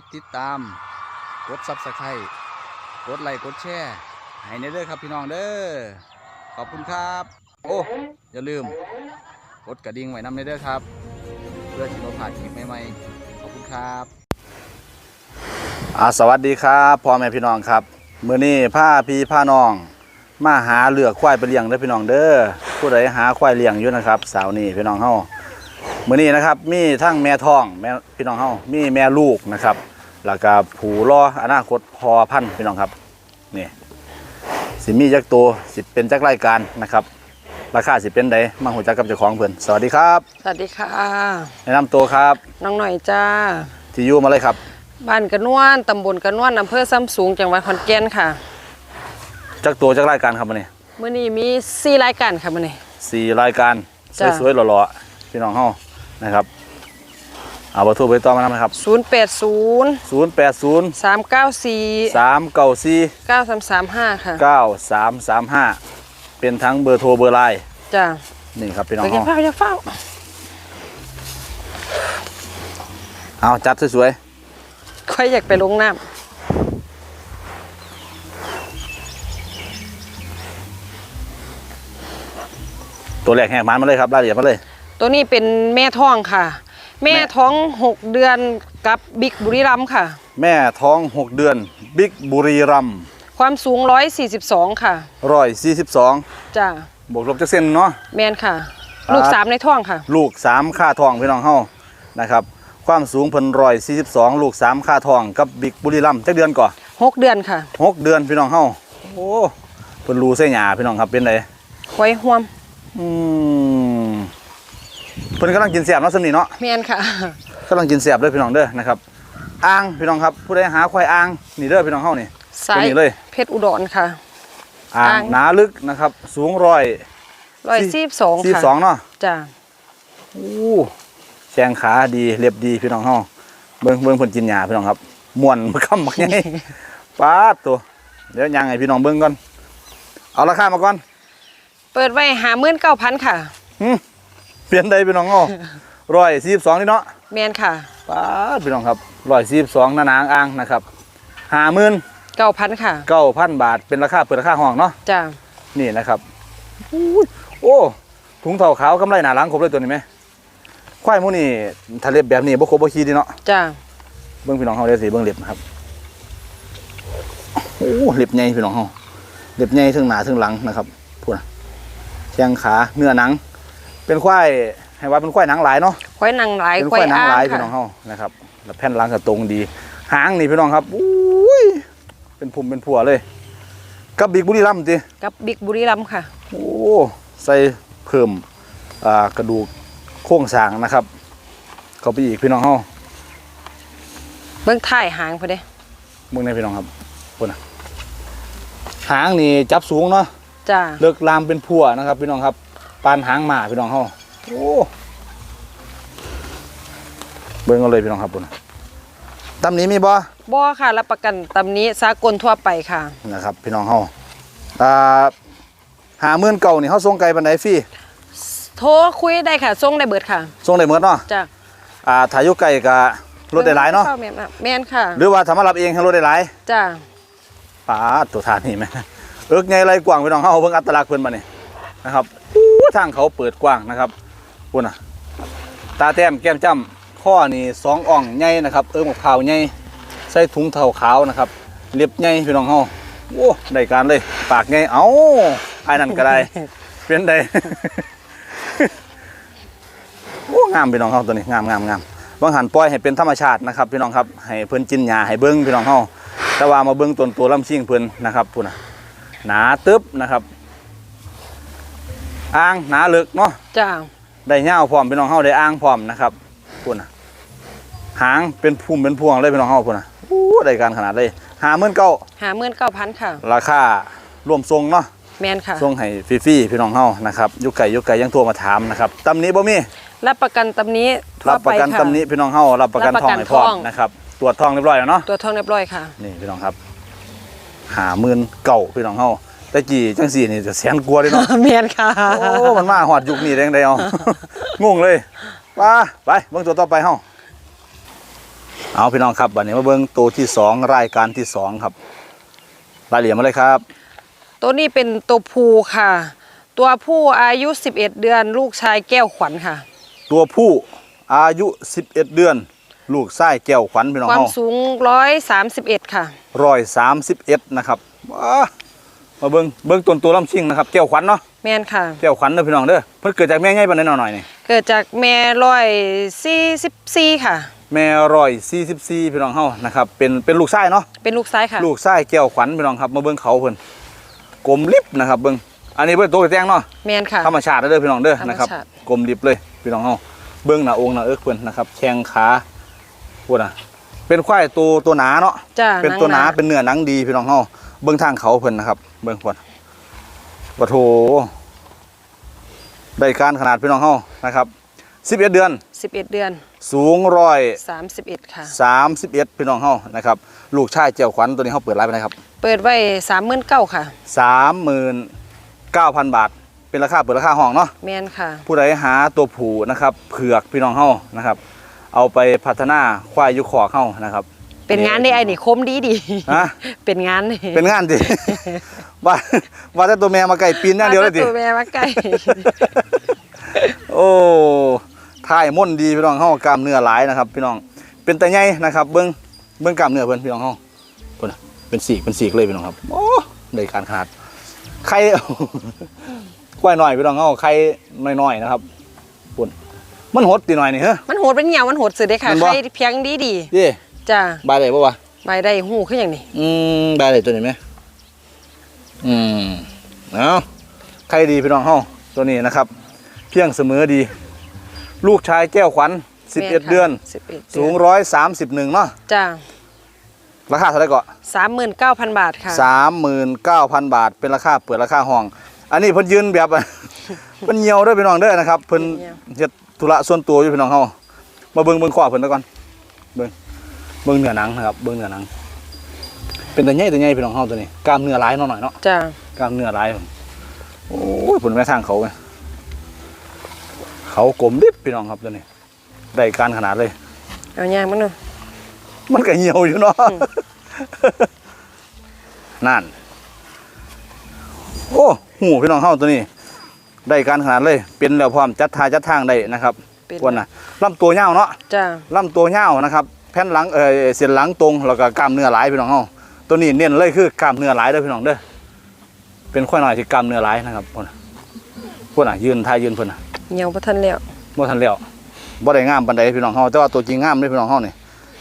ดติดตาม กดซับสไครต์กดไลค์กดแชร์ให้ในเด้อครับพี่น้องเด้อขอบคุณครับ โอ้อย่าลืม กดกระดิ่งไว้นำในเด้อครับ เพื่อที่เราผ่านคลิปใหม่ๆขอบคุณครับอ่าสวัสดีครับพ่อแม่พี่น้องครับมื้อนี้ผ้าพี่ผ้าน้อง มาหาเลือกควายไปเลี้ยงเด้อพี่น้องเด้อผู้ใดหาควายเลี้ยงอยู่นะครับสาวนี้พี่น้องเฮา มื้อนี้นะครับมีทั้งแม่ท้องแม่พี่น้องเฮามีแม่ลูกนะครับ แล้วก็ผูรออนาคตพอพันธุ์พี่น้องครับนี่สิมีจักตัวสิเป็นจักรายการนะครับ ราคาสิเป็นใดมาหูจักกับเจ้าของเพิ่นสวัสดีครับสวัสดีค่ะ แนะนำตัวครับน้องหน่อยจ้า ที่อยู่มาเลยครับ บ้านกระนวนตำบลกระนวนอำเภอซ้ำสูงจังหวัดขอนแก่นค่ะจักตัวจักรายการครับมื้อนี้มื้อนี้มีสี่รายการค่ะมื้อนี้ สี่รายการจ้ะ สวยๆหล่อๆพี่น้องเฮา นะครับ เอาเบอร์โทรไปต่อมานำนะครับ080 080 394 394 9335ค่ะ9335เป็นทั้งเบอร์โทรเบอร์ไลน์จ้านี่ครับพี่น้องไปกันเฮาเฝ้าอย่าเฝ้าเอาจัดสวยค่อยอยากไปลงน้ำๆตัวแรกแหกมันมาเลยครับรายละเอียดมาเลย ตัวนี้เป็นแม่ท้องค่ะ แม่ท้อง6เดือนกับบิ๊กบุรีรัมย์ค่ะ แม่ท้อง6เดือนบิ๊กบุรีรัมย์ความสูง142ค่ะร้อยสี่สิบสองจ้าบวกลบจักเส้นเนาะแมนค่ะ ลูกสามในท้องค่ะ ลูก3ค่าทองพี่น้องเฮานะครับ ความสูงเพิ่นร้อยสี่สิบสองลูก3ค่าทองกับบิ๊กบุรีรัมย์จักเดือนก่อน6เดือนค่ะหกเดือนพี่น้องเฮาโอ้เพิ่นรู้เส้หยาพี่น้องครับเป็นไดไว้ห่วมอืม เพิ่นกำลังกินแซ่บเนาะสำนี่เนาะแมนค่ะกำลังกินแซ่บเด้อพี่น้องเด้อนะครับอ่างพี่น้องครับผู้ใดหาควายอ่างนี่เด้อพี่น้องเฮานี่สายตัวนี้เลยเพชรอุดรค่ะอ่างอ่างหนาลึกนะครับ สูงร้อยร้อยสี่สองสี่ค่ะสองเนาะจ้าอู้แข้งขาดีเรียบดีพี่น้องเฮาเบิ่งเบิ่งเพิ่นกินหญ้าพี่น้องครับม่วนมาคำบักใหญ่ป๊าดตัวเดี๋ยวยังให้พี่น้องเบิ่งก่อนเอาราคามาก่อน เปิดไว้หามื่นเก้าพันค่ะ เปลี่ยนใดพี่น้องเฮาร้อยสี่สิบสองนี่เนาะแมนค่ะป๊าดพี่น้องครับร้อยสี่สิบสองหน้านางอ่างนะครับห้าหมื่นเก้าพันค่ะเก้าพันบาทเป็นราคาเปิดราคาห้องเนาะจ้านี่นะครับอุ้ยโอ้ถุงเท้าขาวกำไรหนาหลังครบเลยตัวนี้ไหมควายหมูนี่ทะเลบแบบนี้บ่ครบบ่ขี้ดีเนาะจ้าเบิ้งพี่น้องเฮาได้สิเบิ้งเล็บนะครับโอ้เล็บใหญ่พี่น้องเฮาเล็บใหญ่ทั้งหน้าทั้งหลังนะครับพูดนะแข้งขาเนื้อหนัง เป็นควายให้ว่าเป็นควายหนังหลายเนาะควายนางหลายเป็นควายหนัอ้างหลายค่ะพี่น้องเฮานะครับแล้วแผ่นหลังก็ตรงดี หางนี่พี่น้องครับอุ้ยเป็นพุ่มเป็นพัวเลย กับบิ๊กบุรีรัมย์ติกับบิ๊กบุรีรัมย์ค่ะ โอ้ใส่เพิ่มอ่ากระดูกโครงสร้างนะครับ เข้าไปอีกพี่น้องเฮาเบื้องท้ายหางพอดีมึงในพี่น้องครับพุ่นน่ะหางนี่จับสูงเนาะจ้าเลิกลามเป็นพัวนะครับ พี่น้องครับ ปานหางหมาพี่น้องเฮาโอ้เบิ่งกันเลยพี่น้องครับพุ่นน่ะตำนี้มีบ่บ่ค่ะรับประกันตำนี้สากลทั่วไปค่ะนะครับ พี่น้องเฮาอ่าหาหมื่นเก่านี่เฮาส่งไกลปานใดฟรีโทรคุยได้ค่ะส่งได้เบิดค่ะส่งได้หมดเนาะจ้าอ่าถ้าอยู่ไกลก็รถได้หลายเนาะแม่นแม่นค่ะ หรือว่าถ้ามารับเองให้รถได้หลายจ้าปาดตัวทานนี่แม่เอิกไงไรกว้างพี่น้องเฮาเบิ่งอัตลักษณ์เพิ่นมานี่นะครับอู้ ทางเขาเปิดกว้างนะครับพุ่นน่ะตาแต้มแก้มจ้ำข้อนี่สองอ่องใหญ่นะครับ เอิ้งมะพร้าวใหญ่ใส่ถุงเท้าขาวนะครับเล็บใหญ่พี่น้องเฮาโอ้ได้การเลย ปากใหญ่เอ้าไอ้นั่นก็ได้เป็นได้โอ้งามพี่น้องเฮาตัวนี้งามงามงามบางหันปล่อยให้เป็นธรรมชาตินะครับพี่น้องครับให้เพิ่นกินหญ้าให้เบิ่งพี่น้องเฮาแต่ว่ามาเบิ่งต้นตัวลำชิงเพิ่นนะครับพุ่นน่ะหนาตึบนะครับ อ่างหนาลึกเนาะจ้าได้เงาวพร้อมพี่น้องเฮาได้อ่างพร้อมนะครับพุ่นน่ะหางเป็นพุ่มเป็นพวงเลยพี่น้องเฮาพุ่นน่ะอู้ได้การขนาดเลยหาเมื่นเก้าหาเมื่นเก้าพันค่ะ ราคารวมทรงเนาะแมนค่ะทรงให้ฟรีๆพี่น้องเฮานะครับอยุคไก่ยุคไก่ยังโทรมาถามนะครับตำหนี้บ่มีรับประกันตำนี้ทั่วรับประกันไค่ะตำหนี้พี่น้องเฮารับประกันรับทประองกันให้พร้อมทองนะครับตรวจทองเรียบร้อยแล้วเนาะตัวทองเรียบร้อยค่ะนี่พี่น้องครับหาหมื่นเก่าพี่น้องเฮา แต่กี่จังสี่นี่จะแสนกลัวาเลยเนาะแมนค่ะโอ้ มันมาหอดยุคนี้ได้ยังไงเอา งงเลยไปไปเบิ่งตัวต่อไปเฮาเอาพี่น้องครับบัดนี้มาเบิ่งตัวที่สองรายการที่สองครับ รายละเอียดมาเลยครับ ตัวนี้เป็นตัวผู้ค่ะ ตัวผู้อายุ 11 เดือน ลูกชายแก้วขวัญค่ะ ตัวผู้อายุ 11 เดือน ลูกไส้แก้วขวัญพี่น้องความเฮาสูง 131 ค่ะ ร้อยสามสิบเอ็ดนะครับว้า มาเบิ่งเบิ่งต้นตัวลำชิงนะครับแก้วขวัญเนาะแมนค่ะ แก้วขวัญเด้อพี่น้องเด้อเพิ่นเกิดจากแม่ใหญ่ปานใดหน่อยๆนี่เกิดจากแม่ร้อยสี่สิบสี่ค่ะ แม่ร้อยสี่สิบสี่พี่น้องเฮานะครับเป็นเป็นลูกไส้เนาะเป็นลูกซ้ายค่ะ ลูกไส้แก้วขวัญพี่น้องครับมาเบิ่งเขาเพิ่นกลมลิบนะครับเบิ่งอันนี้เบิ่งตัวแตงเนาะแมนค่ะ ธรรมชาติเด้อพี่น้องเด้อธรรมชาตินะครับกลมลิบเลยพี่น้องเฮาเบิ่งหน้าองค์หน้าเอิกเพิ่นนะครับแข้งขาพูดน่ะเป็นควายตัวตัวหนาเนาะ จ้าเป็นตัวหนาเป็นเนื้อหนังดีพี่น้องเฮาเบิ่งทางเขาเพิ่นนะครับ เบิ่งก่อนปะโถได้การขนาดพี่น้องเฮานะครับ11 เดือน 11 เดือน สูงร้อย31 ค่ะสามสิบเอ็ดพี่น้องเฮานะครับ ลูกชายเจียวขวัญตัวนี้เขาเปิดร้านไปนะครับ เปิดไว้39,000ค่ะสามหมื่นเก้าพันบาท เป็นราคาเปิดราคาห้องเนาะแมนค่ะ ผู้ใดหาตัวผูนะครับ เผือกพี่น้องเฮานะครับ เอาไปพัฒนาควายยุคอเข้านะครับ เป็นงานได้ไอ้นี่คมดีดีฮะเป็นงานนี่เป็นงานดิว่าว่าแต่ตัวแม่มาไก่ปีนอย่างเดียวเลยดิตัวแม่มาใกล้โอ้ท่ายม่นดีพี่น้องเฮากล้ามเนื้อหลายนะครับ พี่น้องเป็นแต่ใหญ่นะครับ เบิ้งเบิ้งกล้ามเนื้อเพิ่นพี่น้องเฮาเพิ่นน่ะเป็นสีกเป็นสีกเลยพี่น้องครับโอ้ได้การขนาดไข่ควายหน่อยพี่น้องเฮาไข่น้อยๆนะครับปุ่นมันหดตีหน่อยนี่เฮ้ยมันโหดเป็นเหยาวมันโหดสุดเลยค่ะมันบ่ใครเพียงดีดีดิๆ จ้าบายได้ปะวะใบได้หูขึ้นอย่างนี้อืมบายได้ตัวนี้ไหมอืมเอาไข่ดีพี่น้องเฮาตัวนี้นะครับ เพียงเสมอดี ลูกชายแก้วขวัญ11เดือน11เดือนสูงร้อยสามสิบหนึ่งเนาะจ้าราคาเท่าไหร่ก็39,000บาทค่ะสามหมื่นเก้าพันบาทเป็นราคาเปิดราคาห้อง อันนี้เพิ่นยืนแบบเพิ่นเหี่ยวเด้วยพี่น้องเด้อนะครับเพิ่นเหี่ยวเฮ็ดธุระส่วนตัวอยู่พี่น้องเฮามาเบิ่งเบิ่งข้อเพิ่นซะก่อนเบิ่ง เบิ่งเนื้อหนังนะครับเบิ่งเนื้อหนัง เป็นแต่ใหญ่แต่ใหญ่พี่น้องเฮาตัวนี้กล้ามเนื้อหลายหน่อยเนาะจ้ากล้ามเนื้อหลายโอ้ยเพิ่นแม่ทางเขาไงเขากลมดิบพี่น้องครับตัวนี้ ได้การขนาดเลย เอาย่างมันเนาะมันก็เหี่ยวอยู่เนาะอืมนั่น โอ้หูพี่น้องเฮาตัวนี้ ได้การขนาดเลย เป็นแล้วพร้อมจัดทายจัดทางได้นะครับเป็นวันน่ะลำตัวยาวเนาะจ้าลำตัวยาวนะครับ แผ่นหลังเออเส้นหลังตรงแล้วก็กล้ามเนื้อหลายพี่น้องเฮาตัวนี้เน้นเลยคือกล้ามเนื้อหลายเด้อพี่น้องเด้อเป็นค่อยหน่อยที่กล้ามเนื้อหลายนะครับพวกน่ะพวกน่ะยืนทายยืนเพิ่นน่ะเหนียวบ่ทันแล้วบ่ทันแล้วบ่ได้งามปานใดพี่น้องเฮาแต่ว่าตัวจริงงามเด้อพี่น้องเฮานี่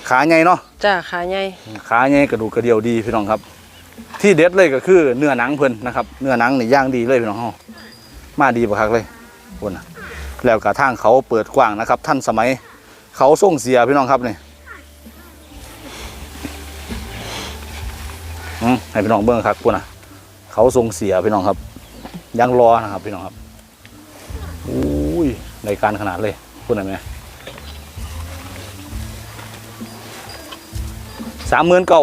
ขาใหญ่เนาะจ้าขาใหญ่ขาใหญ่กระดูกกระเดี่ยวดีพี่น้องครับ ที่เด็ดเลยก็คือเนื้อหนังเพิ่นนะครับเนื้อหนังนี่ย่างดีเลยพี่น้องเฮามาดีบักคักเลยคนน่ะแล้วกระทางเขาเปิดกว้างนะครับ ท่านสมัยเขาส่งเสียพี่น้องครับนี่ ให้พี่น้องเบิ่งครับพวกน่ะเขาส่งเสียพี่น้องครับยังรอนะครับพี่น้องครับอุ้ยในการขนาดเลยพูดหน่อยไหมสามหมื่นเก้า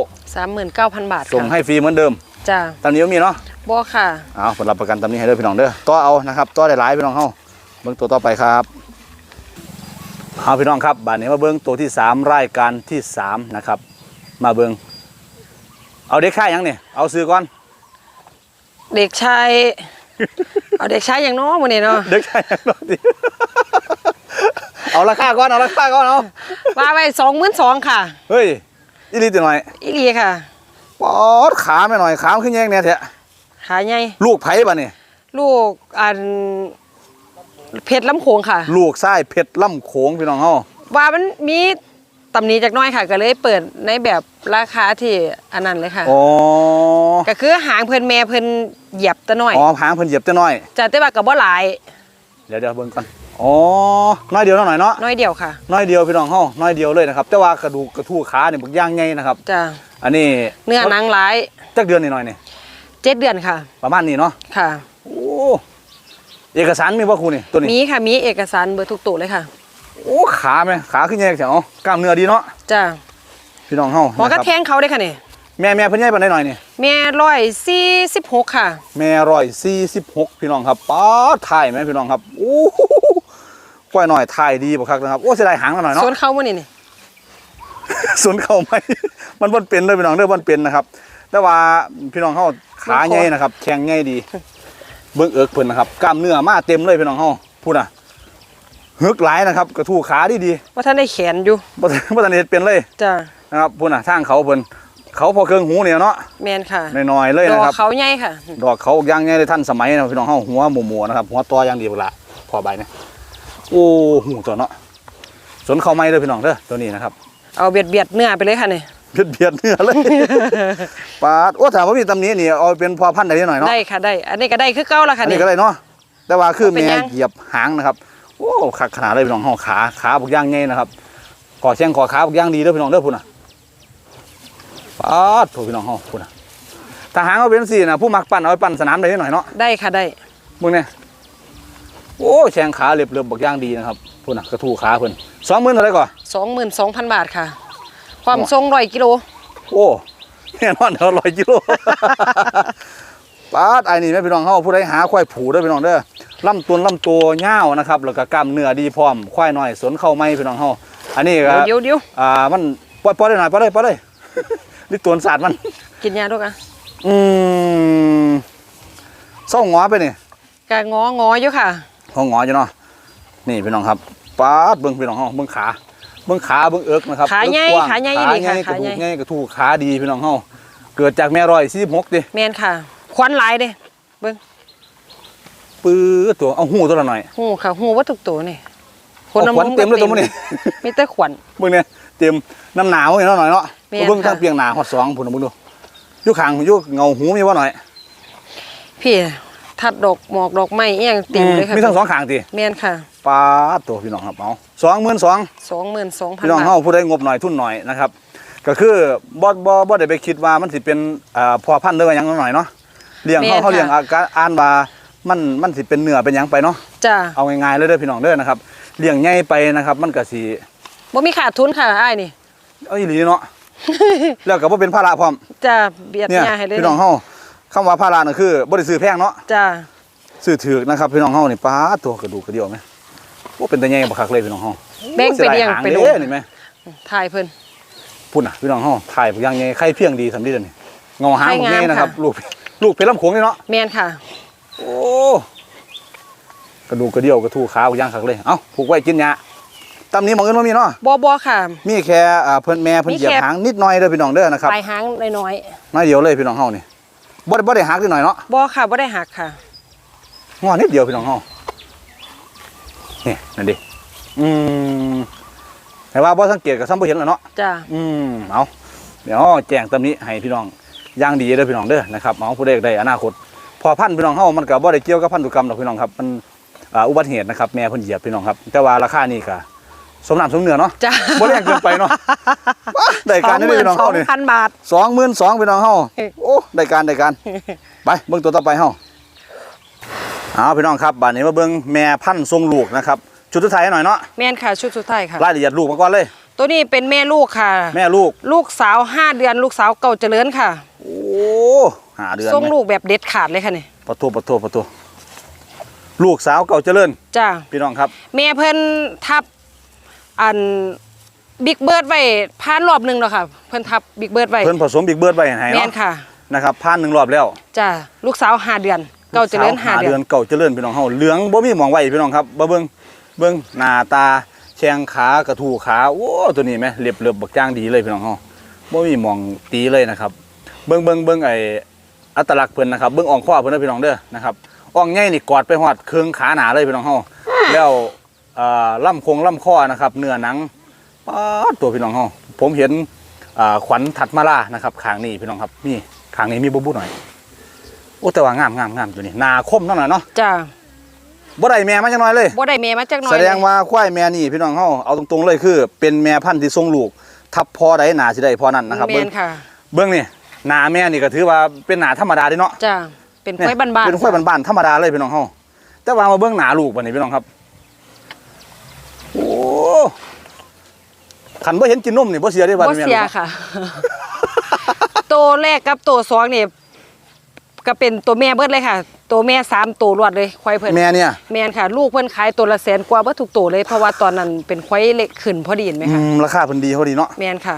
39,000บาทส่งค่ะให้ฟรีเหมือนเดิมจ้าตามนี้ก็มีเนาะบ่ค่ะ เอาผลรับประกันตามนี้ให้เด้อพี่น้องเด้อต่อเอานะครับต่อได้หลายพี่น้องเฮาเบิ่งตัวต่อไปครับเอาพี่น้องครับบาดนี้มาเบิ่งตัวที่สามรายการที่สามนะครับมาเบิ่ง เอาเด็กค่ายยังเนี่ยเอาซื้อก่อน เด็กชาย เอาเด็กชายอย่างน้องมื้อนี้เนาะ เด็กค่ายยังรอดิเอาราคาก่อนเอาราคาก่อนเอาว่าไว้22,000ค่ะ เฮ้ยอีหลีติหน่อยอีหลีค่ะปอดขาไม่หน่อยขามนขึ้นแยงเนี่ยเถอะขาใหญ่ลูกไผ่บ่เนี่ยลูกอันเพชรลำโขงค่ะ ลูกไส้เพชรล่ำโขงพี่น้องเฮาว่ามันมี ตำหนิจากหน้อยค่ะ ก็เลยเปิดในแบบราคาที่อันนั้นเลยค่ะ อ๋อก็คือหางเพิ่นแม่เพิ่นเหยียบตะน้อยอ๋อหางเพิ่นเหยียบจะน้อยจ้ะแต่ว่าก็บ่หลายเดี๋ยวเดี๋ยวเบิ่งก่อนอ๋อน้อยเดียวหน่อยเนาะน้อยเดียวค่ะน้อยเดียวพี่น้องเฮาน้อยเดียวเลยนะครับ แต่ว่ากระดูกกระทู้ขาเนี่ยบักย่างใหญ่นะครับจ้ะอันนี้เนื้อหนังหลายจักเดือนนิดหน่อยนี่เจ็ดเดือนค่ะ ประมาณนี้เนาะค่ะ โอ้เอกสารมีบ่ครูนี่ตัวนี้ มีค่ะมีเอกสารเบอร์ทุกตัวเลยค่ะ โอ้ขาไหมขาขึ้นใหญ่แถวกล้ามเนื้อดีเนาะจ้ะพี่น้องเฮาหมอนะคก็รับแทงเขาได้ค่ะนี่แม่แม่เพิ่นใหญ่ปานใดหน่อยนี่แม่ร้อยสี่สิบหกค่ะ แม่ร้อยสี่สิบหกพี่น้องครับป๊าดถ่ายไหมพี่น้องครับโอ้โหกล้วยหน่อยถ่ายดีบ่คักนะครับโอ้เสียดายหางมันหน่อยเนาะส่วนเขามื่อนี่นี่สวนเข้าไหมมันบ่เป็นเลยพี่น้องเด้อบ่เป็นนะครับ แต่ว่าพี่น้องเฮาขาใหญ่นะครับ แข็งใหญ่ดี เบิ่งเอิกเพิ่นนะครับกล้ามเนื้อมาเต็มเลยพี่น้องเฮาพูดน่ะ ฮึกหลายนะครับกระทู้ขาดีดีว่าท่านได้แขนอยู่ๆบ่ทันบ่ทันเฮ็ดเป็นเลยจ้ะนะครับพูดน่ะทางเขาเพิ่นเขาพอเครื่องหูเนี่ยเนาะแมนค่ะน้อยๆเลยดอนะกครับเขาใหญ่ค่ะ ดอกเขาย่างใหญ่เลยท่านสมัยนะพี่น้องเฮาหัวหมู่ๆนะครับหัวตออย่างดีบักละพอใบเนี่ยโอ้หูตัวเนาะสนเข้าไม้เลยพี่น้องเด้อตัวนี้นะครับ เอาเบียดเบียดเนื้อไปเลยค่ะนี่เบียดเบียดเนื้อเลยปาดโอ้ถามว่ามีตำหนี้นี่เอาเป็นพอพันธุ์ได้หน่อยเนาะได้ค่ะได้ อันนี้ก็ได้คือเก้าละอัค่ะนนี่นี้ก็ได้เนาะแต่ว่าคือเป็นแม่ยังเหยียบหางนะครับ โอ้ขาขนาดเลยพี่น้องเฮาขาขาพวกย่างใหญ่นะครับขอแข้งขอขาพวกย่างดีเด้อพี่น้องเด้อพุ่นน่ะปาดโถพี่น้องเฮาพุ่นน่ะถ้าหางเอาเป็นสี่นะผู้มักปั้นเอาไปปั้นสนามได้นิดหน่อยเนาะได้ค่ะได้มึงเนี่ยโอ้แข้งขาเรียบเรียบบักย่างดีนะครับพุ่นน่ะกระทู้ขาเพิ่นสองหมื่นเท่าไหร่ก่อนสองหมื่นสองพันบาทค่ะ ความทรงร้อยกิโลโอ้แน่นอนเท่าร้อยกิโล ปาดไอ้นี่แม่พี่น้องเฮาผู้ใดหาควายผูเด้อพี่น้องเด้อลำตัวลำตัวยาวนะครับแล้วก็กล้ามเนื้อดีพร้อมควายน้อยสนเข้าไม่พี่น้องเฮาอันนี้ก็เดี๋ยวเดี๋ยวอ่ามันปล่อยปล่อยได้หน่อยปล่อยได้ปล่อยได้ นี่ตัวศาสตร์มัน กินยาด้วยกันอืมเศร้าหงอไปนี่กะงองออยู่ค่ะห้องหงออยู่เนาะนี่พี่น้องครับปาดเบิ่งพี่น้องเฮาเบิ่งขาเบิ่งขาเบิ่งเอิกนะครับขาใหญ่เอิกกว้งขาใหญ่ขาดีใหค่ะญ่กระขาดูใหญ่กใหญ่กระทูกขาดีพี่น้องเฮาเกิดจากแม่ร้อยสี่สิบหกดิแมนค่ะ ควันหลายเด้ปื้อตัวเอาหูตัวละหน่อยหูค่ะหูว่าทุกตัวนี่เอาขวัญเต็มเลยตัวมันนี่มีแต่ขวัญเบิ่งเนี่ยเต็มน้ำหนาวอย่างน้อยเนาะแม่นเบิ่งค่ะทางเปียงหนาฮอดสองพุ่นน่ะเบิ่งดูอยู่ข้างอยู่เงาหูมีว่าหน่อย พี่ทัดดอกหมอกดอกไม้เอียงเต็มเลยค่ะมีทั้งสองข้างติแมนค่ะปาดตัวพี่น้องครับเอาสองหมื่นสองสองหมื่นสองพันพี่น้องบาทเฮาผู้ใดงบหน่อยทุนหน่อยนะครับก็คือบ่บ่บ่ได้ไปคิดว่ามันสิเป็นอ่าพอพันธุ์หรือว่าหยังหน่อยเนาะ เลี้ยงเฮาเฮาเลี้ยงอาการอ่านว่ามันมันสิเป็นเนื้อเป็นหยังไปเนาะจ้าเอาง่ายๆเลยเด้อพี่น้องเด้อนะครับเลี้ยงใหญ่ไปนะครับ มันก็สิบ่มีขาดทุนค่ะอ้ายนี่ เอาอีหลีเนาะ แล้วก็บ่เป็นภาระพร้อมจะเบียดเนี่ยหญ้าให้เลยพี่น้องเฮาคำว่าภาระน่ะคือบ่ได้ซื้อแพงเนาะจ้าซื้อถือนะครับพี่น้องเฮานี่ป้าดตัวกระดูกกระเดี่ยวไหมว่าเป็นตาใหญ่บักคักเลยพี่น้องเฮาแบ่งไปเลี้ยงสีดาหาไปลงเด้นี่ไหมถ่ายเพิ่นพุ่นน่ะพี่น้องเฮาถ่ายบักอย่างใหญ่ไข่เพียงดีสำลีเด้อนี่เงาหางไข่บักงามใหญ่นะครับค่ะลูก ลูกเพชรลำโขงนี่เนาะแมนค่ะ โอ้กระดูกกระเดี่ยวกระทูขาบักอย่างคักเลยเอ้าผูกไว้กินหญ้าตำนี้หมองเงินบ่มีเนาะบ่บ่ค่ะ มีแค่อ่าเพิ่นแม่เพิ่นมีเหยียบแค่หางนิดหน่อยเด้อพี่น้องเด้อนะครับปลายหางน้อยน้อยเดียวเลยพี่น้องเฮานี่บ่ได้บ่ได้หักนิดหน่อยเนาะๆบ่ค่ะบ่ได้หักค่ะงอนิดเดียวพี่น้องเฮานี่นั่นดิอืมแต่ว่าบ่สังเกตกับซ้ำบ่เห็นแล้วเนาะจ้าอืมเอาเดี๋ยวแจ้งตำนี้ให้พี่น้อง อย่างดีเด้อพี่น้องเด้อนะครับเอาผู้ใดอยากได้อนาคต พอพันธุ์พี่น้องเฮามันก็บ่ได้เกี่ยวกับพันธุกรรมดอกพี่น้องครับมันอ่าอุบัติเหตุนะครับแม่เพิ่นเหยียบพี่น้องครับ แต่ว่าราคานี่ก็สมน้ำสมเนื้อเนาะจ้าบ่แรงเกินไปเนาะว้าได้การนี่เด้อพี่น้องเฮานี่พันบาท22,000พี่น้องเฮาเอ้ยโอ้ได้การได้การไปเบิ่งตัวต่อไปเฮาเอาพี่น้องครับบัดนี้มาเบิ่งแม่พันธุ์ทรงลูกนะครับชุดสุดท้ายให้หน่อยเนาะแมนค่ะชุดสุดท้ายค่ะรายละเอียดลูกมาก่อนเลย ตัวนี้เป็นแม่ลูกค่ะ แม่ลูก ลูกสาวห้าเดือนลูกสาวเก่าเจริญค่ะ โอ้หาเดือนทรงไหมลูกแบบเด็ดขาดเลยค่ะนี่ปะโทปะโทปะโทลูกสาวเก่าเจริญ จ้าพี่น้องครับ แม่เพิ่นทับอันบิ๊กเบิร์ดไว้พานรอบหนึ่งแล้วค่ะ เพิ่นทับบิ๊กเบิร์ดไว้เพิ่นผสมบิ๊กเบิร์ดไว้ให้แม่เนาะนค่ะนะครับผ่านหนึ่งรอบแล้วจ้าลูกสาวห้าเดือน เก่าเจริญลูกสห้าวเดือน เก่าเจริญพี่น้องเฮาเหลืองบ่มีหมองไว้พี่น้องครับบ่เบิ่งเบิ่งหน้าตาแข้งขากระทูขาโอ้ตัวนี้แหมเรียบเรียบบักจ้างดีเลยพี่น้องเฮาบ่มีหมองตีเลยนะครับ เบิ่งเบิ่งเบิ่งไอ้อัตลักษณ์เพิ่นนะครับเบิ่งอ่องข้อเพิ่นเด้อพี่น้องเด้อนะครับอ่องใหญ่นี่กอดไปฮอดเครื่องขาหนาเลยพี่น้องเฮาแล้วอ่าล่ำคงล่ำข้อนะครับเนื้อหนังป๊าดตัวพี่น้องเฮาผมเห็นอ่าขวัญถัดมาล่านะครับขางนี้พี่น้องครับนี่ขางนี้มีบุบุหน่อยโอ้แต่ว่างามงามงามอยู่นี่หนาคมนั่นหน่อยเนาะจ้าบ่ได้แม่มาจังน้อยเลยบ่ได้แม่มาจากหน้อยแสดงว่าควายแม่นี่พี่น้องเฮาเอาตรงๆเลยคือ เป็นแม่พันธุ์ที่ทรงลูก ทับพอได้หนาสิได้พอนั่นนะครับแม่เบิ่งนค่ะเบิ่งนี่ หนาแม่นี่ก็ถือว่าเป็นหนาธรรมดาเด้เนาะจ้าเป็นควายบ้านๆเป็นควายบ้านๆธรรมดาเลยพี่น้องเฮาแต่ว่ามาเบิ่งหนาลูกบัดนี้พี่น้องครับโอ้ขันบ่เห็นกินนมนี่บ่เสียได้บัดบ่นี้แม่นเสียบ่ค่ะตัวแรกกับตัวสองนี่ก็เป็นตัวแม่เบิดเลยค่ะ ตัวแม่สามตัวรวดเลยควายเพิ่นแม่เนี่ยแม่นค่ะ ลูกเพิ่นขายตัวละแสนกว่าเบิดทุกตัวเลยเพราะว่าตอนนั้นเป็นควายเล็กขึ้นพอดีเห็นไหมอืคะมราคาเพิ่นดีเขาดีเนาะแม่นค่ะ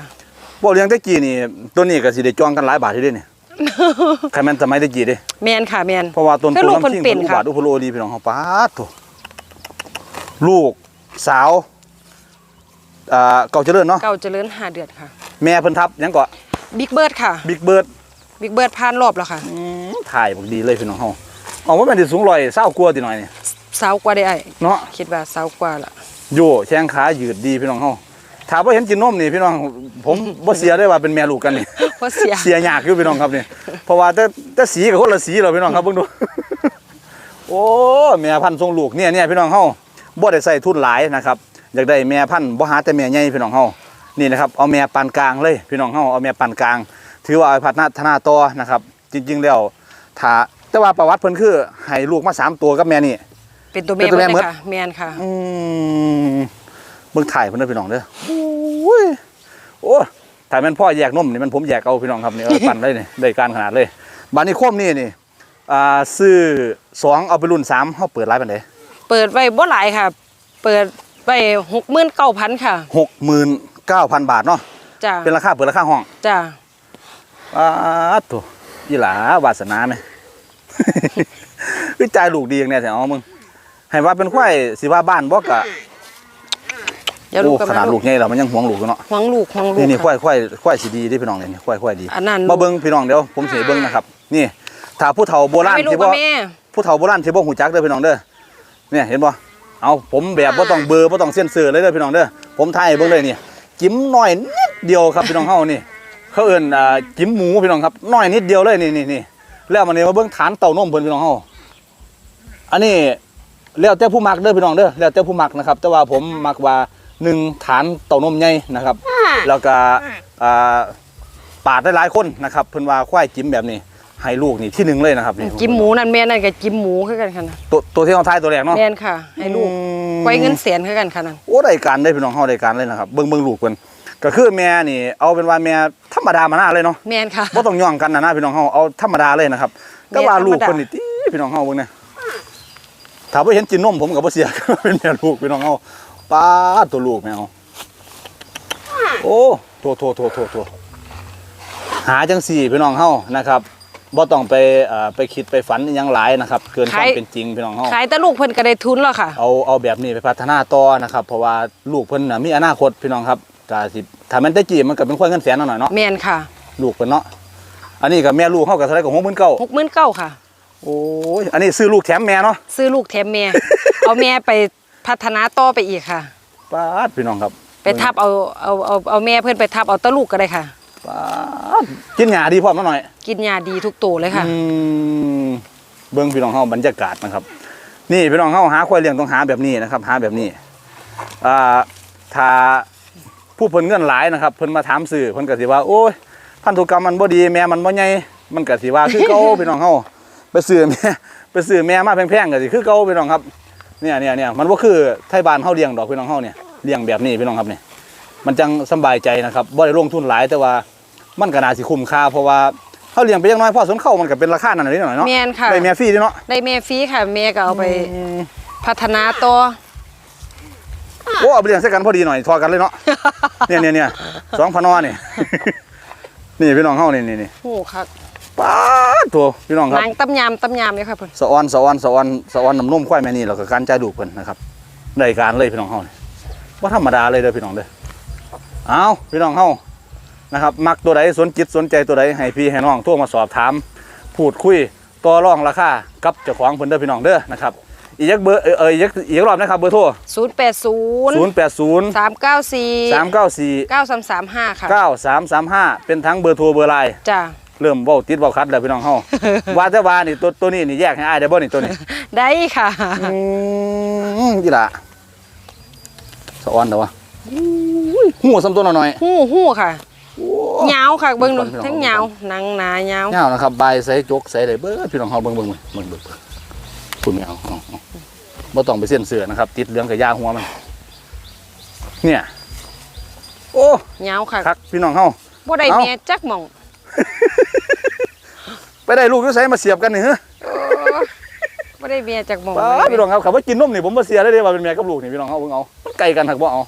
บ่เลี้ยงแตะกี้นี่ตัวนี้ก็สิได้จองกันหลายบาทอยู่เด้นี่ใครแม่นสมัยแตะกี้เด้ แม่นค่ะแม่นเพราะว่าต้นคือทุนลูกเพิ่นน้ำทิ้งเป็เพิ่นนอุค่ะบาทอุพโลดีพี่น้องเฮาปาดโถลูกสาวอ่าเก่าเจริญเนาะเก่าเจริญห้าเดือนค่ะ แม่เพิ่นทับหยังก็บิ๊กเบิร์ดค่ะ บิ๊กเบิร์ดบิ๊กเบิร์ดผ่านรอบแล้วค่ะ ถ่ายบักดีเลยพี่น้องเฮาเอาว่าแม่นสิสูงร้อยเศร้ากลัวาติหน่อยนี่สาวกว่าได้ไอ้เนาะคิดว่าสาวกว่าละ โยแข้งขายืดดีพี่น้องเฮา ถามว่าเห็นกินนมนี่พี่น้องผมบ่เสียได้ว่าเป็นแม่ลูกกันนี่เพราะเสียเสียยากอยู่พี่น้องครับนี่เพราะว่าแต่แต่สีกับคนละสีเราพี่น้องครับเบิ่งดูโอ้แม่พันธุ์ทรงลูกเนี่ยเนี่ยพี่น้องเฮาบ่ได้ใส่ทุนหลายนะครับอยากได้แม่พันธุ์บ่หาแต่แม่ใหญ่พี่น้องเฮานี่นะครับเอาแม่ปานกลางเลยพี่น้องเฮาเอาแม่ปานกลาง ถือว่าเอาไปพัฒนาพัฒนาต่อนะครับ จริง ๆ แล้วถ้าแต่ว่าประวัติเพิ่นคือให้ลูกมาสามตัวกับแม่นี่เป็นตัวแม่เป็นตัวแม่เบิดเลยหมดค่ะแม่นค่ะอืมเบิ่งถ่ายเพิ่นเด้อพี่น้องเด้อโอ้ยโอ้ถ่ายแม่นพ่อแยกนมนี่มันผมแยกเอาพี่น้องครับนี่เออปั่นได้นี่ได้การขนาดเลยบานนี้โคมนี่นี่อ่าซื้อสองเอาไปรุ่นสามเฮาเปิดร้านปานใดเปิดไว้บ่หลายค่ะ เปิดไว้หกหมื่นเก้าพันค่ะ69,000บาทเนาะจ้าเป็นราคาเปิดราคาห้องจ้าอ้าดโตอีหลาวาสนาแม่คือจ่ายลูกดีอย่างแน่แท้อ๋อมึงให้ว่าเป็นควายสิว่าบ้านบ่กะเดี๋ยวลูโอ้กกับขนาดลูกใหญ่แล้วมันยังหวงลูกอยู่เนาะหวังลูกหวังลูกนี่นี่ควาค่ะยควายควายสีดีที่พี่น้องเลยนี่ควายควายดีอันนั้นมาเบิ้งพี่น้องเดี๋ยวผมสีเบิ้งนะครับ นี่ถ้าผู้เฒ่าโบราณไม่ลูกที่กับ่บแม่ผู้เฒ่าโบราณที่บ่หูจักเด้อพี่น้องเด้อเนี่ยเห็นบ่เอาผมแบบบ่ต้องเบลอร์บ่ต้องเส้นเสือเลยเด้อพี่น้องเด้อผมถ่ายให้เบิ่งเลยนี่จิ้มน้อยนิดเดียวครับพี่น้องเฮานี่เขาเอิ้นอ่าจิ้มหมูพี่น้องครับน้อยนิดเดียวเลยนี่นี่นี่แล้วมันนี่มาเบิ่งฐานเต้านมเพิ่นพี่น้องเฮาอันนี้แล้วแต่ผู้มักเด้อพี่น้องเด้อแล้วแต่ผู้มักนะครับ แต่ว่าผมมักว่า หนึ่งฐานเต้านมใหญ่นะครับ แล้วก็อ่าปาดได้หลายคนนะครับเพิ่นว่าควายจิ้มแบบนี้ให้ลูกนี่ที่หนึ่งเลยนะครับนี่จิ้มหมูนั่นแม่นั่นก็จิ้มหมูคือกันค่ะนะตัวตัวที่เขาทายตัวแรกเนาะแม่นค่ะ ให้ลูกอืมไว้เงินแสนคือกันค่ะนั่นโอ้ได้การได้พี่น้องเฮาได้การเลยนะครับเบิ่งเบิ่งลูกเพิ่นก็คือแม่นี่ เอาเป็นว่าแม่ธรรมดามาหน้าเลยเนาะแม่นค่ะบ่ต้องย่องกันนะนะพี่น้องเฮาเอาธรรมดาเลยนะครับแต่ว่าแม่ธรรมดาลูกเพิ่นนี่ติพี่น้องเฮาเบิ่งเนี่ยถ้าบ่เห็นกินนมผมก็บ่เสียเป็นแม่ลูกพี่น้องเฮา ป้าดตัวลูกแมวโอ้โทโทโทโทโทหาจังสี่พี่น้องเฮานะครับบ่ต้องไปเอ่อไปคิดไปฝันอิหยังหลายนะครับ เกินความเป็นจริงพี่น้องเฮาขายแต่ลูกเพิ่นก็ได้ทุนแล้วค่ะ เอาเอาแบบนี้ไปพัฒนาต่อนะครับ เพราะว่าลูกเพิ่นน่ะมีอนาคตพี่น้องครับก็สิถ้ามันได้จีมันก็เป็นควายเงินแสนหน่อยเนาะแม่นค่ะลูกเพิ่นเนาะอันนี้ก็แม่ลูกเฮาก็เท่าไหร่ก็69,000หกหมื่นเก้าค่ะ โอ้ย อันนี้ซื้อลูกแถมแม่เนาะ ซื้อลูกแถมแม่ เอาแม่ไป พัฒนาต่อไปอีกค่ะป้าดพี่น้องครับไปทับเอาเอาเอาเอาแม่เพื่อนไปทับเอาตะลูกก็ได้ค่ะ ป้าดกินหญ้าดีพร้อมมาหน่อยกินยาดีทุกตัวเลยค่ะ อืมเบิ่งพี่น้องเฮาบรรยากาศนะครับ นี่พี่น้องเฮาหาควายเลี้ยงต้องหาแบบนี้นะครับ หาแบบนี้อ่าถ้าผู้เพิ่นเงินหลายนะครับ เพิ่นมาถามสื่อเพิ่นก็สิว่า โอ้ยพันธุกรรมมันบ่ดีแม่มันบ่ใหญ่มันก็สิว่าคือเก่าพี่น้องเฮาไปซื้อแม่ไปซื้อแม่มาแพงๆก็สิคือเก่าพี่น้องครับ เนี่ยเนี่ยเนี่ยมันบ่คือไทยบ้านเฮาเลี้ยงดอกพี่น้องเฮาเนี่ยเลี้ยงแบบนี้พี่น้องครับเนี่ยมันจังสำบายใจนะครับบ่ได้ลงทุนหลายแต่ว่ามันก็น่าสิคุ้มค่าเพราะว่าเฮาเลี้ยงไปอย่างน้อยพอสนเข้ามันก็เป็นราคานั้นนิดหน่อยเนาะแม่นค่ะได้แม่ฟรีด้วยเนาะได้แม่ฟรีค่ะแม่ก็เอาไปอืมพัฒนาต่อโอ้เอาไปเลี้ยงใส่กันพอดีหน่อยทอกันเลยเนาะเนี่ยเนี่ยเนี่ยสองพนอนี่นี่พี่น้องเฮานี่นี่นี่โอ้ค่ะ ป้าดตัวพี่น้องครับนางตำยำตำยำเลยค่ะเพิ่นสะออนสะออนสะออนสะออนน้ำนมควายแม่นี่แล้วก็การจ่ายดูกเพิ่นนะครับได้การเลยพี่น้องเฮานี่ว่าธรรมดาเลยเด้อพี่น้องเด้อเอาพี่น้องเฮานะครับ มักตัวใดสนจิตสนใจตัวใดให้พี่ให้น้องโทรมาสอบถาม พูดคุยต่อรองราคากับเจ้าของเพิ่นเด้อพี่น้องเด้อนะครับอีกยักเบอร์เออเอออีกยักอีกรอบนะครับเบอร์โทรศูนย์แปดศูนย์0 8 0สามเก้าสี่3 9 4เก้าสามสามห้าค่ะ9 3 3 5 เป็นทั้งเบอร์โทรเบอร์ไลน์จ้ะ เริ่มเว้าติดเว้าคัดแล้วพี่น้องเฮา ว่าแต่ว่านี่ตัวตัวนี้นี่แยกให้อ้ายได้บ่นี่ตัวนี้ได้ค่ะอืมอีหล่ะสะออนเด้อวะอุ้ยหูซ้ำตัวหน่อยหู้หู้ค่ะๆโอ้ยาวค่ะเบิ่งดูเบิ่งก่อนทั้งยาวหนังหนายาวยาวนะครับใบใส่จกใส่ได้เบิดพี่น้องเฮาเบิ่งเบิ่งเบิ่งเบิ่งเบิ่งคุณไม่เอาเอาเอาบ่ต้องไปเส้นเสือนะครับ ติดเหลืองกับยาหัวมัน เนี่ย โอ้ยาวค่ะคักพี่น้องเฮาบ่ได้เอ้าแม่จักหม่อง ไปได้ลูกอยู่ไสมาเสียบกันนี่ฮะโอ้บ่ได้แม่จักหม่องป้าพี่น้องครับคำว่ากินนมนี่ผมบ่เสียได้เด้ว่าเป็นแม่กับลูกนี่พี่น้องเฮาเบิ่งเอามันไกลกันหักบ่เอา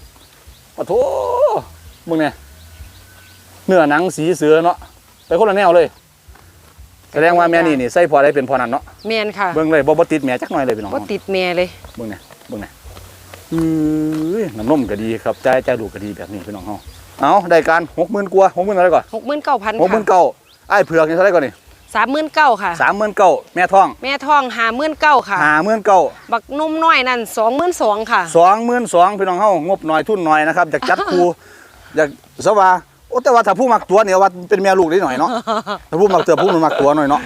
ปะโถมึงเนี่ยเนื้อหนังสีเสือเนาะไปคนละแนวเลยแสดงว่าแม่นี่นี่ใส่พอได้เป็นพอนั้นเนาะแม่นค่ะเบิ่งเลยบ่บ่ติดแม่จักหน่อยเลยพี่น้องบ่เฮาติดแม่เลยเบิ่งเนี่ยเบิ่งเนี่ยอือน้ำนมก็ดีครับใจใจลูกก็ดีแบบนี้พี่น้องเฮา เอาได้การ60,000กว่า60,000อะไรก่อน69,000ค่ะ69,000อ้ายเผือกนี่เท่าไหร่ก่อนนี่39,000ค่ะ39,000แม่ท้อง แม่ท้อง59,000ค่ะ59,000บักนุ่มน้อยนั่น22,000ค่ะสองหมื่นสองพี่น้องเฮางบหน่อยทุนหน่อยนะครับอยากจัดครูอยากสว่าโอ้แต่ว่าถ้าผู้มักตัวเนี่ยว่าเป็นแม่ลูกได้หน่อยเนาะถ้าผู้มักเตือผู้มันมักตัวหน่อยเนาะ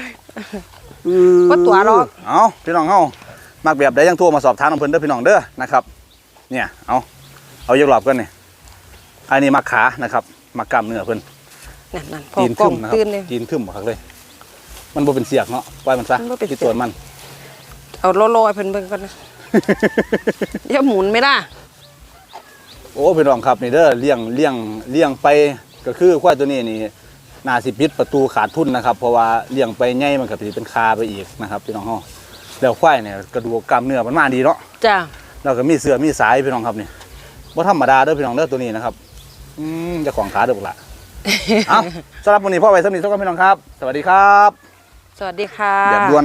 อือบ่ตัวหรอกเอาพี่น้องเฮามักแบบใดยังโทรมาสอบถามน้ำเพิ่นเด้อพี่น้องเด้อนะครับ เนี่ยเอาเอายกรอบกันนี่ อันนี้มักขานะครับมักกล้ามเนื้อเพิ่นนั่นๆพอตีนกล้ทึองมนะครับตื่นเลย ตีนทึมบักเลย มันบ่เป็นเสียกเนาะปล่อยมันซะมันบ่เป็นที่เสียก ตัวมัน เอาโลๆให้เพิ่นเบิ่งก่อนนะเดี๋ยวหมุนไม่ได้โอ้พี่น้องครับนี่เด้อเลี้ยงเลี้ยงเลี้ยงไปก็คือควายตัวนี้นี่น่าสิปิดประตูขาดทุนนะครับ เพราะว่าเลี้ยงไปใหญ่มันก็สิเป็นคาไปอีกนะครับพี่น้องเฮาแล้วควายเนี่ยกระดูกกล้ามเนื้อมันมาดีเนาะจ้ะแล้วก็มีเสือมีสายพี่น้องครับนี่บ่ธรรมดาเด้อพี่น้องเด้อตัวนี้นะครับ อืมเจะของขาเด้อบุกละเอาสำหรับวันนี้พ่อไว้สำนีทุกคนพี่น้องครับ สวัสดีครับ สวัสดีค่ะ แบบด่วน